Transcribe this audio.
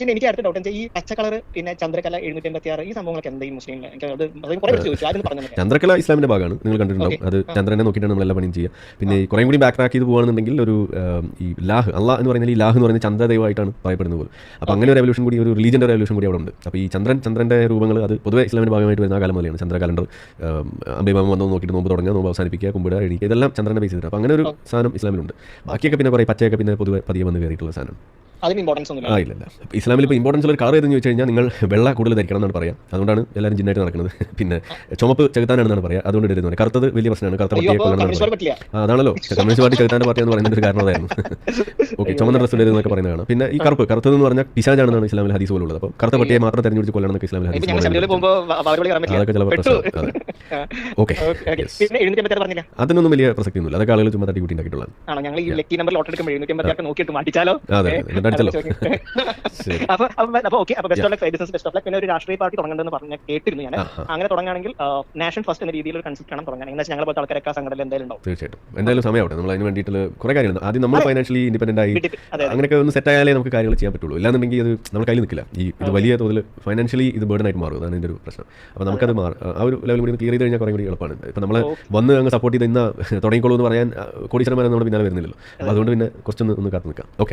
പിന്നെ എനിക്ക് അടുത്ത ഡൗട്ട് ഈ പച്ച കളർ പിന്നെ ചന്ദ്രകല എഴുന്നൂറ്റി എൺപത്തി ആറ് ഈ സംഭവങ്ങളൊക്കെ എന്താ ഈ മുസ്ലിം ചന്ദ്രകല ഇസ്ലാമിന്റെ ഭാഗമാണ്. നിങ്ങൾ കണ്ടിട്ടുണ്ടാവും. അത് ചന്ദ്രനെ നോക്കിയിട്ടാണ് നമ്മൾ എല്ലാ പണിയും ചെയ്യുക. പിന്നെ കുറേ കൂടി ബാക്ക് ട്രാക്ക് ചെയ്ത് പോകുകയാണെന്നുണ്ടെങ്കിൽ ഒരു ഈ ലാഹ് അള്ളാഹ് എന്ന് പറയുന്നത് ഈ ലാഹ് എന്ന് പറയുന്നത് ചന്ദ്രദൈവമായിട്ടാണ് പറയപ്പെടുന്നത് പോലും. അപ്പോൾ അങ്ങനെ ഒരു റെവല്യൂഷൻ കൂടി ഒരു റിലീജിയന്റെ റെവല്യൂഷൻ കൂടി അവിടെ ഉണ്ട്. അപ്പോൾ ഈ ചന്ദ്രൻ ചന്ദ്രന്റെ രൂപങ്ങൾ അത് പൊതുവെ ഇസ്ലാമിന്റെ ഭാഗമായിട്ട് വരുന്ന കാലം മുതലെയാണ്. ചന്ദ്ര കലണ്ടർ അമ്പിമാമ വന്നു നോക്കിയിട്ട് നോമ്പ് തുടങ്ങുക നോമ്പ് അവസാനിപ്പിക്കുക കുമ്പിട എഴുതി ഇതെല്ലാം ചന്ദ്രനെ ബേസ് ചെയ്തിട്ട് അപ്പോൾ അങ്ങനെ ഒരു സാധനം ഇസ്ലാമിലുണ്ട്. ബാക്കിയൊക്കെ പിന്നെ കുറേ പച്ചയൊക്കെ പിന്നെ പൊതുവെ പതിയെ വന്ന് കയറിയിട്ടുള്ള സാധനം അതിന് ഇമ്പോർട്ടൻസ് ഒന്നും ഇല്ല ഇസ്ലാമിൽ ഇപ്പോൾ ഇമ്പോർട്ടൻസ് ഉള്ള കാർ ഏതെന്ന് ചോദിച്ചു കഴിഞ്ഞാൽ നിങ്ങൾ വെള്ള കൂടുതൽ ധരിക്കണം എന്നാണ് പറയാം. അതുകൊണ്ടാണ് എല്ലാവരും ജിന്നായിട്ട് നടക്കുന്നത്. പിന്നെ ചുമപ്പ് ചെകുത്താനാണെന്നാണ് പറയാം. അതുകൊണ്ട് ഇടുന്നത് കറുത്തത് വലിയ പ്രശ്നമാണ്. കറുത്ത പട്ടിയെ അതാണല്ലോ. കമ്മ്യൂണിസ്റ്റ് പാർട്ടി ചെകുത്താന്റെ പാർട്ടി എന്ന് പറയുന്നത് ഒരു കാരണം അതായിരുന്നു. ഓക്കെ ചുമന്ന ഡ്രസ്സ് എന്നൊക്കെ പറയുന്നതാണ് പിന്നെ ഈ കറുപ്പ് കറുത്തത് എന്ന് പറഞ്ഞാൽ പിശാജാണെന്നാണ് ഇസ്ലാമിൽ ഹദീസ് പോലുള്ളത്. അപ്പോൾ കറുത്ത പട്ടിയെ മാത്രം തെരഞ്ഞെടുത്ത് കൊല്ലണം എന്നൊക്കെ ഇസ്ലാമിൽ ഹദീസ് അതൊക്കെ ചില പ്രശ്നം. ഓക്കെ അതിനൊന്നും വലിയ പ്രസക്തി ഒന്നുമില്ല. അതൊക്കെ ആളുകൾ ചുമ്മാ തട്ടി കൂട്ടി ഉണ്ടാക്കിയിട്ടുള്ളതാണ് ഞങ്ങൾ ഈ ലക്കി നമ്പർ ലോട്ട് എടുക്കുമ്പോൾ നോക്കിയിട്ട് മാറ്റിച്ചാലോ? അതെ ശരി. അപ്പൊ ഓക്കെ അപ്പൊ best of luck business best of luck പിന്നെ ഒരു രാഷ്ട്രീയ പാർട്ടി തുടങ്ങണ്ടെന്ന് പറഞ്ഞ കേട്ടിരുന്നു ഞാൻ. അങ്ങനെ തുടങ്ങുകയാണെങ്കിൽ നാഷൻ ഫസ്റ്റ് എന്ന രീതിയിൽ ഒരു കൺസെപ്റ്റ് ആണ് തുടങ്ങാൻ എന്താ ഞങ്ങളെ പോലത്തെ ആൾക്കാരൊക്കെ ആ സംഘടനയിൽ എന്തായാലും ഉണ്ടാവും. തീർച്ചയായിട്ടും. എന്തായാലും സമയമാവട്ടെ. നമ്മൾ അതിന് വേണ്ടിയിട്ട് കുറെ കാര്യങ്ങൾ ആദ്യം നമ്മൾ ഫൈനാൻഷ്യലി ഇൻഡിപെൻഡന്റ് ആയി അങ്ങനെയൊക്കെ ഒന്ന് സെറ്റ് ആയാലേ നമുക്ക് കാര്യങ്ങൾ ചെയ്യാൻ പറ്റുള്ളൂ. ഇല്ലാന്നുണ്ടെങ്കിൽ അത് നമ്മൾ കയ്യിൽ നിൽക്കില്ല. ഈ ഇത് വലിയ തോതിൽ ഫൈനാൻഷ്യലി ഇത് ബേർഡൻ ആയിട്ട് മാറും. അതാണ് ഇതിന്റെ ഒരു പ്രശ്നം. അപ്പോൾ നമുക്കത് മാറും ആ ഒരു ലെവൽ കൂടി ക്ലിയർ ചെയ്ത് കഴിഞ്ഞാൽ കുറേ കൂടി എളുപ്പമാണ്. ഇപ്പോൾ നമ്മൾ വന്ന് അങ്ങ് സപ്പോർട്ട് ചെയ്ത് ഇന്ന് തുടങ്ങിക്കോളൂ എന്ന് പറയാൻ കോടീശ്വരന്മാരെ നമ്മുടെ പിന്നാലെ വരുന്നില്ലല്ലോ. അപ്പൊ അതുകൊണ്ട് പിന്നെ കുറച്ചൊന്ന് ഒന്ന് കാത്തു നിൽക്കാം. ഓക്കെ